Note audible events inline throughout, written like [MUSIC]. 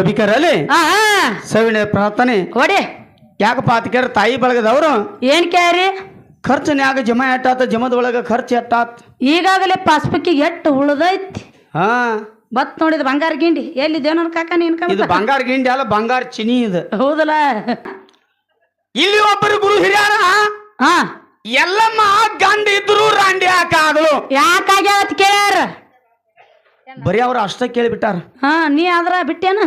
ಸಭಿಕರಲ್ಲಿ ಸವಿನ ಪ್ರಾರ್ಥನೆ. ಕೊಡಿ. ಯಾಕಪ್ಪ ಆತಕ್ಯಾರ ತಾಯಿ ಬಳಗದವ್ರು ಏನ್ ಕ್ಯಾರಿ ಖರ್ಚನ್ಯಾಗ ಜಮ ಎಟ್ಟಾತ ಜಮದೊಳಗ ಖರ್ಚು ಎಟ್ಟಾತ್? ಈಗಾಗಲೇ ಪಾಸ್ಬುಕ್ಕಿಗೆ ಎಷ್ಟು ಉಳಿದೈತಿ. ಹಾ. ಬತ್ ನೋಡಿದ ಬಂಗಾರ ಗಿಂಡಿ. ಎಲ್ಲಿದೆ ಕಾಕ ನೀನ್ ಇದು ಬಂಗಾರ ಗಿಂಡಿ ಅಲ್ಲ ಬಂಗಾರ ಚಿನಿ ಇದು. ಹೌದಲ್ಲ? ಇಲ್ಲಿ ಒಬ್ಬರು ಗುರು ಹಿರಿಯರ? ಹಾ. ಎಲ್ಲಮ್ಮ ಗಂಡ ಇದ್ರು ರಾಂಡಿ ಹಾಕಾದಳು ಯಾಕಾಗ್ಯಾವತ್ ಕೇಳ್ಯಾರ? ಬರೀ ಅವ್ರು ಅಷ್ಟ ಕೇಳಿಬಿಟ್ಟಾರ. ಹಾ ನೀ ಆದ್ರ ಬಿಟ್ಟೇನ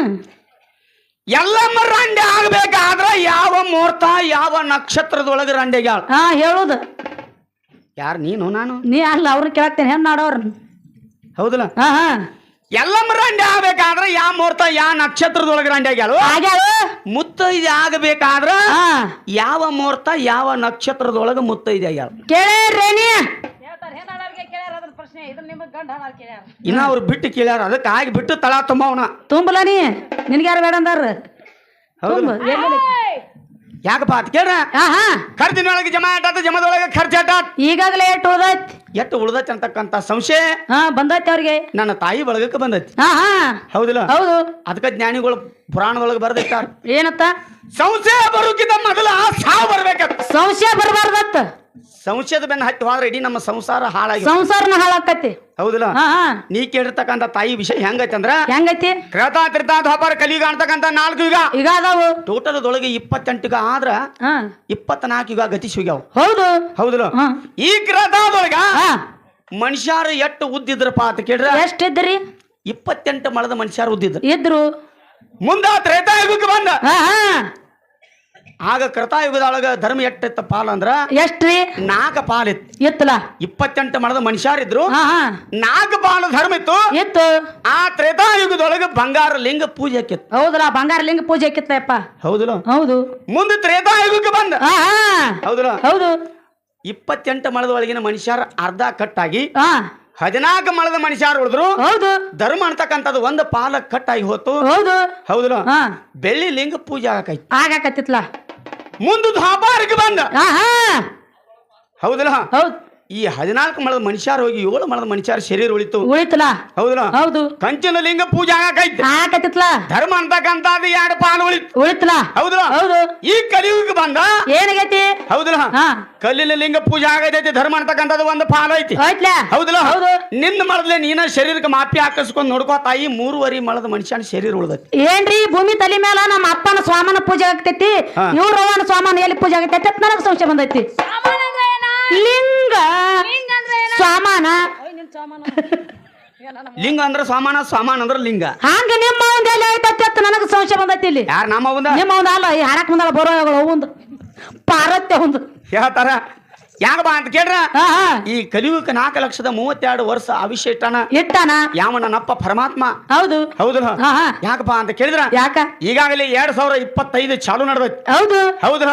ಎಲ್ಲ ರಂಡೆ ಆಗ್ಬೇಕಾದ್ರ ಯಾವ ಮುಹೂರ್ತ ಯಾವ ನಕ್ಷತ್ರದೊಳಗ ರಂಡೆಗ್ಯಾಳ ಹಾ ಹೇಳುದು. ಯಾರು ನೀನು ನಾನು? ನೀ ಅಲ್ಲ ಅವ್ರನ್ನ ಕೇಳ್ತೇನೆ ಹೆಂಗ್ ನಾಡೋರ್ ಹೌದಲ್ಲ? ಹಾ ಹಾ. ಎಲ್ಲಮ್ಮ ರಂಡೆ ಆಗ್ಬೇಕಾದ್ರ ಯಾವ ಮುಹೂರ್ತ ಯಾವ ನಕ್ಷತ್ರದೊಳಗ ರಂಡೆ ಆಗ್ಯಾಳು? ಆಗ್ಯಾವ ಮುತ್ತೈದೆ ಆಗಬೇಕಾದ್ರ ಹಾ. ಯಾವ ಮುಹೂರ್ತ ಯಾವ ನಕ್ಷತ್ರದೊಳಗ ಮುತ್ತೈದೆ ಆಗ್ಯಾಳ? ಇನ್ನ ಅವ್ರು ಬಿಟ್ಟು ಕೇಳ್ಯಾರ ಅದಕ್ಕೆ ಆಗಿ ಬಿಟ್ಟು ತಳ ತುಂಬವನ ತುಂಬಲ ನೀ? ನಿನ್ಗೆ ಯಾರು ಬೇಡ ಅಂದಾರ? ಹೌದು. ಯಾಕಪ್ಪ ಅದ್ ಕೇಳ್ರ? ಹಾ ಹಾ ಖರ್ಚಿನೊಳಗೆ ಜಮಾ ಆಟಾತ ಜಮದೊಳಗೆ ಖರ್ಚು ಆಟಾತ್. ಈಗಾಗಲೇ ಎಷ್ಟು ಉಳ್ದೈತಿ? ಎಷ್ಟು ಉಳ್ದೈತಿ ಅಂತಕ್ಕಂತ ಸಂಶಯ ಹಾ ಬಂದೈತಿ ಅವ್ರಿಗೆ. ನನ್ನ ತಾಯಿ ಬಳಗಕ್ಕೆ ಬಂದೈತಿ. ಹಾ ಹಾ ಹೌದಿಲ್ಲ? ಹೌದು. ಅದಕ್ಕೆ ಜ್ಞಾನಿಗಳು ಪುರಾಣದೊಳಗೆ ಬರ್ದಿಟ್ಟಾರ ಏನತ್ತ? ಸಂಶಯ ಬರೋಕ್ಕಿಂತ ಮೊದಲ ಸಾವು ಬರ್ಬೇಕಂತ. ಸಂಶಯ ಬರಬಾರ್ದತ್ತ? ಸಂಶಯದ ಬೆನ್ನ ಹತ್ತಿ ಹೋದ್ರೆ ಇಡೀ ನಮ್ಮ ಸಂಸಾರ ಹಾಳಾಗಿ ಸಂಸಾರನ ಹಾಳಾಕತಿ ಹೌದಿಲ್ಲ? ಹಾ ಹಾ. ನೀ ಕೇಳಿರ್ತಕ್ಕಂಥ ತಾಯಿ ವಿಷಯ ಹೆಂಗೈತೆ ಅಂದ್ರ ಹೆಂಗೈತಿ? ಕ್ರೇತಾ ತ್ರಿತಾ ದ್ವಾಪರ ಕಲಿಯುಗ ಅಂತಕ್ಕಂಥ ನಾಲ್ಕು ಯುಗ. ಈಗ ಅದಾವು. ಟೋಟಲ್ದೊಳಗೆ ಇಪ್ಪತ್ತೆಂಟು ಯುಗ ಆದ್ರ ಹಾ. ಇಪ್ಪತ್ನಾಲ್ಕು ಯುಗ ಗತಿಸಿ ಹೋಗ್ಯಾವ ಹೌದು. ಹೌದಿಲ್ಲ? ಹಾ. ಈ ಕ್ರೇತಾದೊಳಗ ಹಾ. ಮನುಷ್ಯರು ಎಷ್ಟು ಉದ್ದಿದ್ರಪ್ಪ ಅಂತ ಕೇಳ್ರ? ಎಷ್ಟಿದ್ರಿ ಇಪ್ಪತ್ತೆಂಟು ಮಳದ ಮನುಷ್ಯರು ಉದ್ದಿದ್ರು. ಇದ್ರು. ಮುಂದ ತ್ರೇತಾಯುಗಕ್ಕೆ ಬಂದ. ಹಾ ಹಾ. ಆಗ ಕೃತಾಯುಗದೊಳಗ ಧರ್ಮ ಎಟ್ಟಿತ್ತ ಪಾಲ್ ಅಂದ್ರ? ಎಷ್ಟ್ರಿ? ನಾಲ್ಕ ಪಾಲ್ ಇತ್ತು. ಇತ್ತಲ್ಲ ಇಪ್ಪತ್ತೆಂಟು ಮಳದ ಮನುಷ್ಯರಿದ್ರು. ನಾಲ್ಕು ಪಾಲು ಧರ್ಮ ಇತ್ತು. ಇತ್ತು. ಆ ತ್ರೇತಾಯುಗದೊಳಗ ಬಂಗಾರ ಲಿಂಗ ಪೂಜೆ ಹಾಕಿತ್ತು. ಹೌದಲ್ಲ ಬಂಗಾರ ಲಿಂಗ ಪೂಜೆ ಆಕಿತ್ತಪ್ಪ ಹೌದಲ್ಲ? ಹೌದು. ಮುಂದೆ ತ್ರೇತಾಯುಗಕ್ಕೆ ಬಂದ. ಹೌದಲ್ಲ? ಹೌದು. ಇಪ್ಪತ್ತೆಂಟು ಮಳದ ಒಳಗಿನ ಮನುಷ್ಯರ ಅರ್ಧ ಕಟ್ಟಾಗಿ ಹದಿನಾಲ್ಕು ಮಳದ ಮನುಷ್ಯರು ಉಳಿದ್ರು. ಹೌದು. ಧರ್ಮ ಅಂತಕ್ಕಂಥದ್ದು ಒಂದು ಪಾಲ ಕಟ್ಟಾಗಿ ಹೋತು. ಹೌದು. ಹೌದಲ್ಲ? ಬೆಳ್ಳಿ ಲಿಂಗ ಪೂಜೆ ಆಗಾಕೈತಿ. ಆಗಾಕತ್ತಿತ್ಲ ಮುಂದೆ ದ್ವಾಪಾರಕ್ಕೆ ಬಂದ. ಹಾ ಹಾ ಹೌದಿಲ್ಲ? ಹೌದ್. ಈ ಹದಿನಾಲ್ಕು ಮಳದ ಮನುಷ್ಯರು ಹೋಗಿ ಏಳು ಮಳದ ಮನುಷ್ಯರ ಶರೀರ ಉಳಿತು. ಉಳಿತಲ? ಹೌದಲ್ಲ? ಹೌದು. ಕಂಚಿನ ಲಿಂಗ ಪೂಜೆ ಆಗಕೈತಿ ಆಕತಿತ್ಲ ಧರ್ಮ ಅಂತಕ್ಕಂತ ಎರಡು ಪಾಲು ಉಳಿತು. ಉಳಿತಲ? ಹೌದಲ್ಲ? ಹೌದು. ಈ ಕಲಿಯುಗ ಬಂದ? ಏನಾಗೈತಿ? ಹೌದಲ್ಲ? ಹಾ. ಕಲ್ಲಿನ ಲಿಂಗ ಪೂಜೆ ಆಗೈತಿ ಧರ್ಮ ಅಂತಕ್ಕಂತ ಒಂದು ಪಾಲು ಐತಿ. ಹೌದಲ್ಲ? ಹೌದು. ನಿನ್ನ ಮಳದ್ಲೆ ನೀನ ಶರೀರಕ್ಕೆ ಮಾಪಿ ಹಾಕಿಸ್ಕೊಂಡು ನೋಡ್ಕೋ ತಾಯಿ ಮೂರುವರಿ ಮಳದ ಮನುಷ್ಯನ ಶರೀರ ಉಳಿದೈತಿ. ಏನ್ರಿ? ಭೂಮಿ ತಲೆ ಮೇಲ ನಮ್ಮ ಅಪ್ಪನ ಸ್ವಾಮನ ಪೂಜೆ ಆಗ್ತೈತಿ. ಇವ್ರ ಸ್ವಾಮನ ಎಲ್ಲಿ ಪೂಜೆ ಆಗತೈತಿ ಅಂತ ನನಗೆ ಸಂಶಯ ಬಂದೈತಿ. ಲಿಂಗ ಸ್ವಾಮಾನ. ಲಿಂಗ ಅಂದ್ರೆ ಸಾಮಾನ ಸಾಮಾನ ಅಂದ್ರೆ ಲಿಂಗ. ಹಂಗ ನಿಮ್ಮ ಅವಂದ ಎಲ್ಲಿ ಐತೈತಿ ಅಂತ ನನಗೆ ಸಂಶಯ ಬಂದೈತಿ ಇಲ್ಲಿ. ಯಾರ ನಮ್ಮ ಒಂದ? ನಿಮ್ಮ ಅವಂದ ಅಲ್ಲ ಈ ಹರಕ್ ಮುಂದಲ್ಲ ಬರೋ ಒಂದು. ಪಾರತ್ಯ ಒಂದು. ಹೇಳ್ತಾರ? ಯಾಕ ಬಾ ಅಂತ ಕೇಳ್ರ? ಈ ಕಲಿಯುಗಕ್ಕೆ ನಾಲ್ಕು ಲಕ್ಷದ ಮೂವತ್ತೆರಡು ವರ್ಷ ಅವಿಷ್ಯ ಇಟ್ಟಾನ ಯಾವ ನನ್ನಪ್ಪ ಪರಮಾತ್ಮ. ಹೌದು. ಹೌದು ಯಾಕಪ್ಪ ಅಂತ ಕೇಳಿದ್ರ? ಯಾಕ? ಈಗಾಗಲೇ ಎರಡ್ ಸಾವಿರ ಇಪ್ಪತ್ತೈದು ಚಾಲು ನಡೆದೈತಿ. ಹೌದು. ಹೌದು.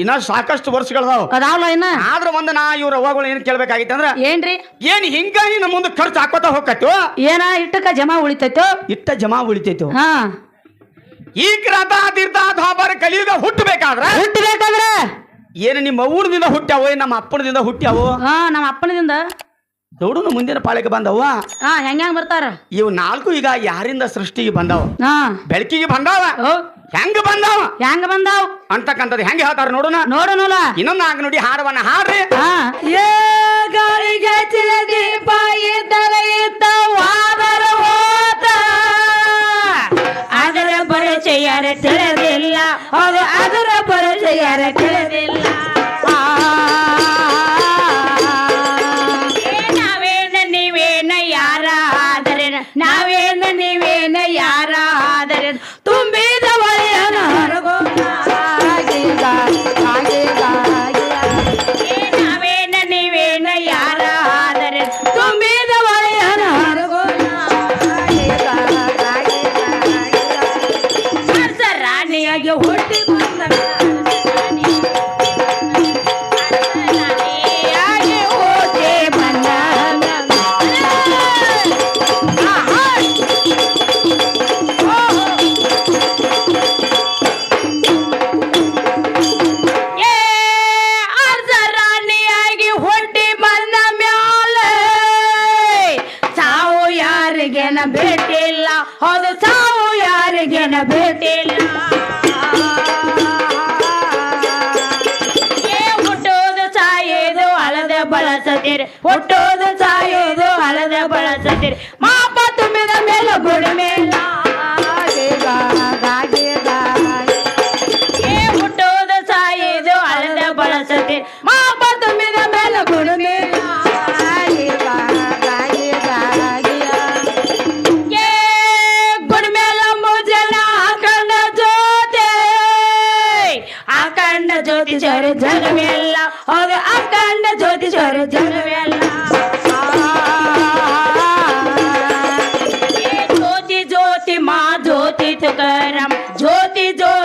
ಇನ್ನ ಸಾಕಷ್ಟು ವರ್ಷಗಳದಾವ. ಆದ್ರೆ ಒಂದು ನಾ ಇವ್ರ ಅವ್ವಗಳು ಏನ್ ಕೇಳ್ಬೇಕಾಗಿತ್ತು ಅಂದ್ರ ಏನ್ರಿ? ಏನ್ ಹಿಂಗ ನಮ್ಮ ಮುಂದೆ ಖರ್ಚು ಹಾಕೋತಾ ಹೋಗತ್ತು ಏನ ಇಟ್ಟಕ್ಕ ಜಮಾ ಉಳಿತೈತೋ? ಇಟ್ಟ ಜಮಾ ಉಳಿತೈತು? ಹಾ. ಈ ಕ್ರತ ತೀರ್ಥ ಕಲಿಯುಗ ಹುಟ್ಟಬೇಕಾದ್ರೆ? ಹುಟ್ಟಬೇಕಾದ್ರ? ಏನು ನಿಮ್ಮ ಊರಿನಿಂದ ಹುಟ್ಟ್ಯಾವೋ ಏನ್ ನಮ್ಮ ಅಪ್ಪನದಿಂದ ಹುಟ್ಟ್ಯಾವೋ? ಹಾ ನಮ್ಮ ಅಪ್ಪನದಿಂದ. ನೋಡು ಮುಂದಿನ ಪಾಳಿಗೆ ಬಂದವ ಹಾ ಹೆಂಗ್ ಹೆಂಗ್ ಬರ್ತಾರ? ಇವು ನಾಲ್ಕು ಈಗ ಯಾರಿಂದ ಸೃಷ್ಟಿಗೆ ಬಂದಾವ? ಹಾ. ಬೆಳಕಿಗೆ ಬಂದಾವ? ಓ. ಹೆಂಗ ಬಂದಾವ? ಹೆಂಗ ಬಂದಾವ್? ಅಂತಕ್ಕಂಥದ್ದು ಹೆಂಗ ಹೇಳ್ತಾರ ನೋಡೋಣ. ನೋಡು ನೋಲ ಇನ್ನೊಂದು ನಾಲ್ಕು ನೋಡಿ ಹಾಡವನ್ನ ಹಾಡ್ರಿ. ಹಾ. ಏ ಗಾಳಿಗೆ ಚಿರ ದೀಪ ಇದ್ದರೆ ಇದ್ದ ವಾದರ ಹೋತ. ಅದರ ಪರಿಚಯ ತಿಳಿದಿಲ್ಲ. ಅದು ಅದರ ಪರಿಚಯ ತಿಳಿದಿಲ್ಲ. ಬಳಸತೀರಿ ಹುಟ್ಟೋದು ಸಾಯೋದು ಅಳದ ಬಳಸತೀರಿ ಮಾಪ ತುಂಬಿದ ಮೇಲೆ ಗುಡಿ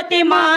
对吗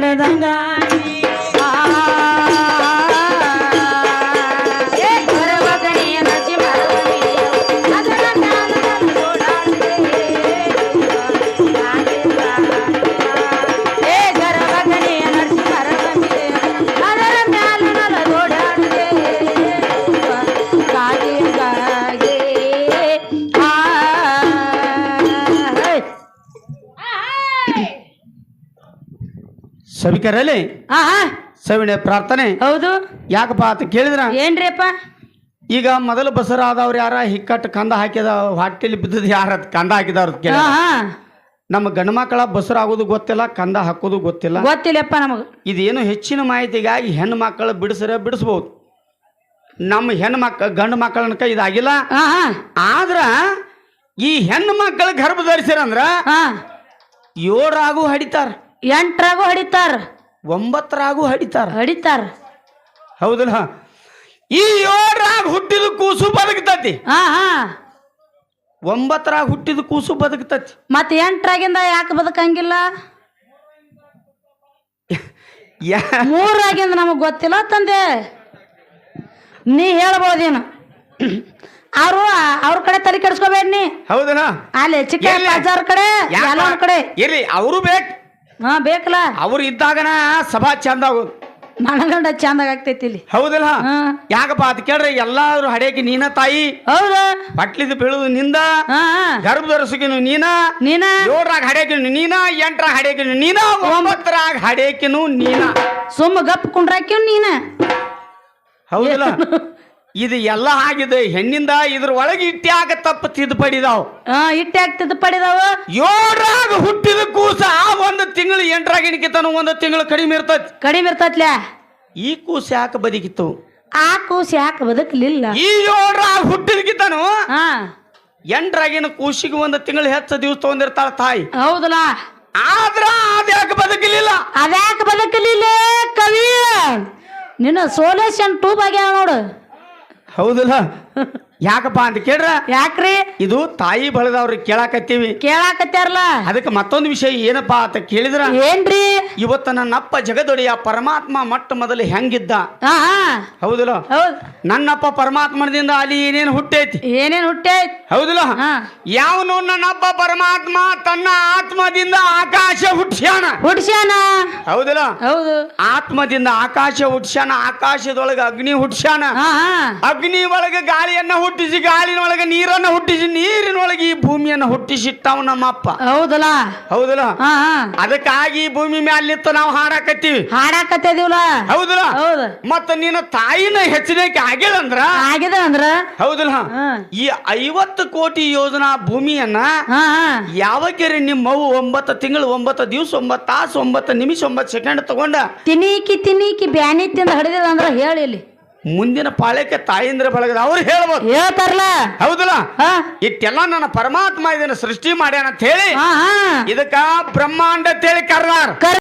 ಬೆಳೆದಂಗ ಆ, ಸವಿಣೆ ಪ್ರಾರ್ಥನೆ. ಹೌದು. ಯಾಕಪ್ಪ ಅಂತ ಕೇಳಿದ್ರ? ಏನ್ರಿಪ್ಪ? ಈಗ ಮೊದಲು ಬಸರಾದವ್ರು ಯಾರ ಹಿಕ್ಕಟ್ಟು ಕಂದ ಹಾಕಿದ ಹೊಟ್ಟೆಲಿ ಬಿದ್ದದ ಯಾರ ಕಂದ ಹಾಕಿದವ್ರ ಕೇಳ ಹಾ ಹಾ ನಮ್ಮ ಗಂಡ ಮಕ್ಕಳ ಬಸರಾಗೋದು ಗೊತ್ತಿಲ್ಲ ಕಂದ ಹಾಕೋದು ಗೊತ್ತಿಲ್ಲ. ಗೊತ್ತಿಲ್ಲಪ್ಪ ನಮಗ. ಇದೇನು ಹೆಚ್ಚಿನ ಮಾಹಿತಿಗಾಗಿ ಹೆಣ್ಣು ಮಕ್ಕಳು ಬಿಡಿಸ್ರೆ ಬಿಡಿಸ್ಬೋದು. ನಮ್ಮ ಹೆಣ್ಣು ಮಕ್ಕ ಗಂಡು ಮಕ್ಕಳನ್ನ ಕೈ ಇದಾಗಿಲ್ಲ. ಹಾ ಹಾ ಆದ್ರ ಈ ಹೆಣ್ಣು ಮಕ್ಕಳು ಗರ್ಭ ಧರಿಸಿರಂದ್ರ ಹಾ. ಆಗು ಹಡಿತಾರ. ಎಂಟ್ರಾಗೂ ಹಡಿತಾರ. ಒಂಬತ್ತರಾಗೂ ಹಡಿತಾರ. ಹಡಿತಾರ. ಹೌದಲ್ಲ? ಈ ಏಳರಾಗ ಹುಟ್ಟಿದ ಕೂಸು ಬದುಕ್ತತಿ. ಹಾ ಹಾ. ಒಂಬತ್ತರಾಗ ಹುಟ್ಟಿದ ಕೂಸು ಬದುಕ್ತತಿ. ಮತ್ತೆ ಎಂಟರಾಗಿಂದ ಯಾಕೆ ಬದುಕಂಗಿಲ್ಲ? ಯಾ ಮೂರಾಗಿಂದ ನಮಗ್ ಗೊತ್ತಿಲ್ಲ ತಂದೆ. ನೀ ಹೇಳ್ಬೋದೇನು? ಅವರು ಅವ್ರ ಕಡೆ ತಲೆ ಕೆಡಿಸ್ಕೋಬೇಡ ನೀ. ಹೌದನ ಅಲ್ಲಿ ಚಿಕ್ಕ? ಬಜಾರ್ ಕಡೆ ಕಡೆ. ಇರ್ಲಿ ಅವರು ಬೇಕು. ಹಾ ಬೇಕಲ್ಲ. ಅವ್ರು ಇದ್ದಾಗನ ಸಭಾ ಚಂದ ಆಗೋದು ಮನಗಂಡ ಚಂದ ಆಗ್ತೈತಿ ಇಲ್ಲಿ. ಹೌದಲ್ಲ? ಯಾಕಪ್ಪ ಅದ್ ಕೇಳ್ರಿ ಎಲ್ಲಾರು ಹಡಿಯಕ್ಕೆ ನೀನ ತಾಯಿ ಹೌದು. ಪಟ್ಲಿದ ಬೀಳುದು ನಿಂದ ಹಾ ಹಾ. ಗರ್ಭ ಧರಿಸಕಿನು ನೀನ ನೀನ. ಏಳರಾಗ ಹಡಿಯಕಿನು ನೀನ ಎಂಟರಾಗ ಹಡಿಯಕಿನು ನೀನ ಒಂಬತ್ತರಾಗ ಹಡಿಯಕಿನು ನೀನ. ಸುಮ್ಮ ಗಪ್ ಕುಂಡ್ರಾಕಿವ್ ನೀನ. ಹೌದಲ್ಲ? ಇದು ಎಲ್ಲ ಆಗಿದೆ. ಹೆಣ್ಣಿಂದ ಇದ್ರ ಒಳಗೆ ಇಟ್ಟ್ಯಾಗ ತಪ್ಪು ತಿದ್ದುಪಡಿದಾವ್. ಹಾ ಇಟ್ಟೆ ತಿದ್ದುಪಡಿದಾವ? ಪಡಿದಾವ ಏಳರಾಗ ಹುಟ್ಟಿದ ಕೂಸ ಒಂದು ತಿಂಗಳು ಎಂಟರಾಗ ಇಣಕಿತನು ಒಂದು ತಿಂಗಳು ಕಡಿಮೆ ಇರ್ತೈತಿ. ಕಡಿಮೆ ಇರ್ತತ್ಲೆ? ಈ ಕೂಸ ಯಾಕೆ ಬದುಕಿತ್ತು? ಆ ಕೂಸ ಯಾಕೆ ಬದುಕಲಿಲ್ಲ? ಈ ಏಳರಾಗ ಹುಟ್ಟಿದಕಿತನು ಹಾ ಎಂಟರಾಗಿನ ಕೂಸಿಗೆ ಒಂದು ತಿಂಗಳು ಹೆಚ್ಚು ದಿವಸ ತಗೊಂಡಿರ್ತಾಳ ತಾಯಿ. ಹೌದಲ್ಲ? ಆದ್ರ ಅದ್ಯಾಕೆ ಬದುಕಲಿಲ್ಲ? ಅದ್ಯಾಕೆ ಬದುಕಲಿಲ್ಲ ಕವಿ? ನಿನ್ನ ಸೋಲೇಶನ್ ಟೂಬ್ ಆಗ್ಯಾವ ನೋಡು. ಹೌದಲ್ಲ? [LAUGHS] ಯಾಕಪ್ಪ ಅಂತ ಕೇಳ್ರ? ಯಾಕ್ರಿ? ಇದು ತಾಯಿ ಬಳದವ್ರಿಗೆ ಕೇಳಾಕತ್ತೀವಿ. ಕೇಳಾಕತ್ಯಾರಲ್ಲ? ಅದಕ್ಕೆ ಮತ್ತೊಂದು ವಿಷಯ ಏನಪ್ಪಾ ಅಂತ ಕೇಳಿದ್ರ? ಏನ್ರಿ? ಇವತ್ತ ನನ್ನಪ್ಪ ಜಗದೊಡೆಯ ಪರಮಾತ್ಮ ಮೊಟ್ಟ ಮೊದಲು ಹೆಂಗಿದ್ದ? ಹೌದಲ್ಲ? ಹೌದ್. ನನ್ನಪ್ಪ ಪರಮಾತ್ಮನದಿಂದ ಅಲ್ಲಿ ಏನೇನು ಹುಟ್ಟೈತಿ? ಏನೇನ್ ಹುಟ್ಟೈತಿ? ಹೌದಲ್ಲ? ಹಾ. ಯಾವನು ನನ್ನಪ್ಪ ಪರಮಾತ್ಮ ತನ್ನ ಆತ್ಮದಿಂದ ಆಕಾಶ ಹುಟ್ಸ್ಯಾನ? ಹುಟ್ಸ್ಯಾನ? ಹೌದಲ್ಲ? ಹೌದು. ಆತ್ಮದಿಂದ ಆಕಾಶ ಹುಟ್ಸ್ಯಾನ ಆಕಾಶದೊಳಗೆ ಅಗ್ನಿ ಹುಟ್ಸ್ಯಾನ? ಅಗ್ನಿ ಒಳಗೆ ಗಾಳಿಯನ್ನ ಹುಟ್ಟಿಸಿ ಗಾಳಿನೊಳಗೆ ನೀರನ್ನ ಹುಟ್ಟಿಸಿ ನೀರಿನೊಳಗೆ ಈ ಭೂಮಿಯನ್ನ ಹುಟ್ಟಿಸಿಟ್ಟವ ನಮ್ಮಪ್ಪ. ಹೌದಲ್ಲ? ಹೌದಲ್ಲ? ಹಾ ಹಾ. ಅದಕ್ಕಾಗಿ ಈ ಭೂಮಿ ಮ್ಯಾಲ ನಿಂತು ನಾವು ಹಾಡಾಕತ್ತೀವಿ. ಹಾಡಾಕತ್ತಿದೀವಲ್ಲ? ಹೌದಲ್ಲ? ಹೌದು. ಮತ್ತ ನಿನ್ನ ತಾಯಿನ ಹೆಚ್ಚಿನಕ್ಕೆ ಆಗಿಲ್ಲಂದ್ರ ಆಗಿದೆ ಅಂದ್ರ ಹೌದಲ್ಲ ಈ ಐವತ್ತು ಕೋಟಿ ಯೋಜನಾ ಭೂಮಿಯನ್ನ ಹಾ ಹಾ. ನಿಮ್ಮ ನಿಮ್ಮವು ಒಂಬತ್ತು ತಿಂಗಳು ಒಂಬತ್ತು ದಿವಸ ಒಂಬತ್ತು ತಾಸು ಒಂಬತ್ತು ನಿಮಿಷ ಒಂಬತ್ತು ಸೆಕೆಂಡ್ ತಗೊಂಡ? ತಿನಿಕಿ ತಿನಿಕಿ ಬ್ಯಾನಿ ತಿಂದ ಅಂದ್ರ ಹೇಳಿ ಇಲ್ಲಿ. ಮುಂದಿನ ಪಾಳ್ಯಕ್ಕೆ ತಾಯಿಂದ್ರ ಬಳಗದ ಅವ್ರು ಹೇಳ್ಬೋದು. ಹೇಳ್ತಾರಲ್ಲ. ಹೌದಲ್ಲ? ಇಟ್ಟೆಲ್ಲ ನನ್ನ ಪರಮಾತ್ಮ ಇದನ್ನ ಸೃಷ್ಟಿ ಮಾಡ್ಯಾನ ಅಂತ ಹೇಳಿ ಇದಕ್ಕ ಬ್ರಹ್ಮಾಂಡ ಅಂತ ಹೇಳಿ ಕರ್ದಾರ. ಕರ್